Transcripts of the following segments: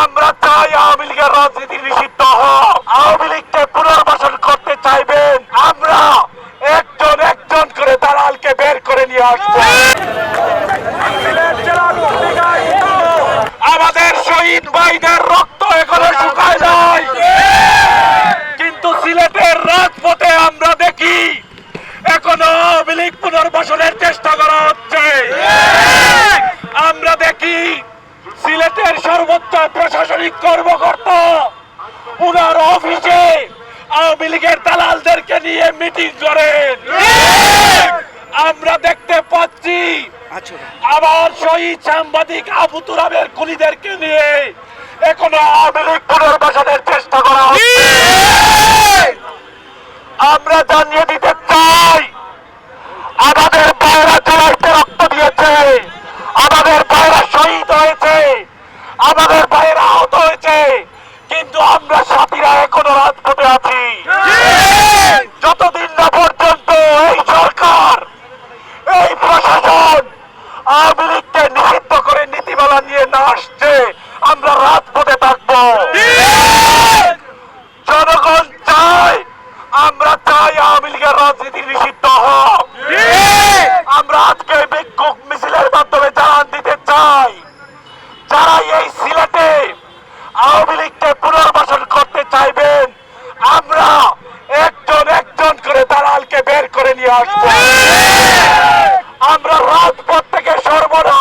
আমরা চাই আওয়ামী লীগের রাজনীতি নিষিদ্ধ হোক। আওয়ামী লীগকে পুনর্বাসন করতে চাইবেন। আমরা একজন একজন করে দালালকে বের করে নিয়ে আসব। আমাদের শহীদ ভাইদের রক্ত এখনও শুকায় নাই। কিন্তু সিলেটের রাজপথে আমরা দেখি, এখনও আওয়ামী লীগ পুনর্বাসনের চেষ্টা করা হচ্ছে আমরা দেখি সিলেটের সর্বোচ্চ প্রশাসনিক কর্মকর্তা উনার অফিসে আওয়ামী লীগের দালালদেরকে নিয়ে মিটিং করেন আমরা দেখতে পাচ্ছি আবার শহীদ সাংবাদিক আবু তুরাবের খুনিদেরকে নিয়ে এখনও আওয়ামী লীগ পুনর্বাসনের চেষ্টা করা হচ্ছে। আমরা জানিয়ে দিতে চাই আমাদের ভাইরা জড়াইতে রক্ত দিয়েছে আমাদের ভাইরা শহীদ হয়েছে আমাদের ভাইরা আহত হয়েছে কিন্তু আমরা সাথীরা এখনও রাজপথে আছি। যতদিন না পর্যন্ত এই সরকার এই প্রশাসন আওয়ামী লীগকে নিষিদ্ধ করে নীতিমালা নিয়ে না আসছে আমরা রাজপথে থাকব জনগণ চায় আমরা চাই আওয়ামী লীগের রাজনীতি নিষিদ্ধ হোক আমরা আজকে বিক্ষোভ মিছিলের মাধ্যমে জানান দিতে চাই যারা এই সিলেটে আওয়ামী লীগকে পুনর্বাসন করতে চাইবেন আমরা একজন একজন করে দালালকে বের করে নিয়ে আসব আমরা রাজপথ থেকে সর্বদা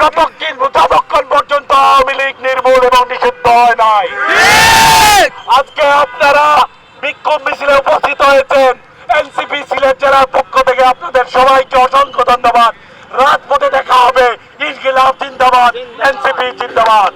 যতক্ষণ যতক্ষণ পর্যন্ত আওয়ামী লীগ নির্মূল এবং নিষিদ্ধ হয় নাই। আজকে আপনারা বিক্ষোভ মিছিলে উপস্থিত হয়েছেন। এনসিপি সিলেট জেলার পক্ষ থেকে আপনাদের সবাইকে অসংখ্য ধন্যবাদ। রাজপথে দেখা হবে ইনকিলাব জিন্দাবাদ এনসিপি জিন্দাবাদ।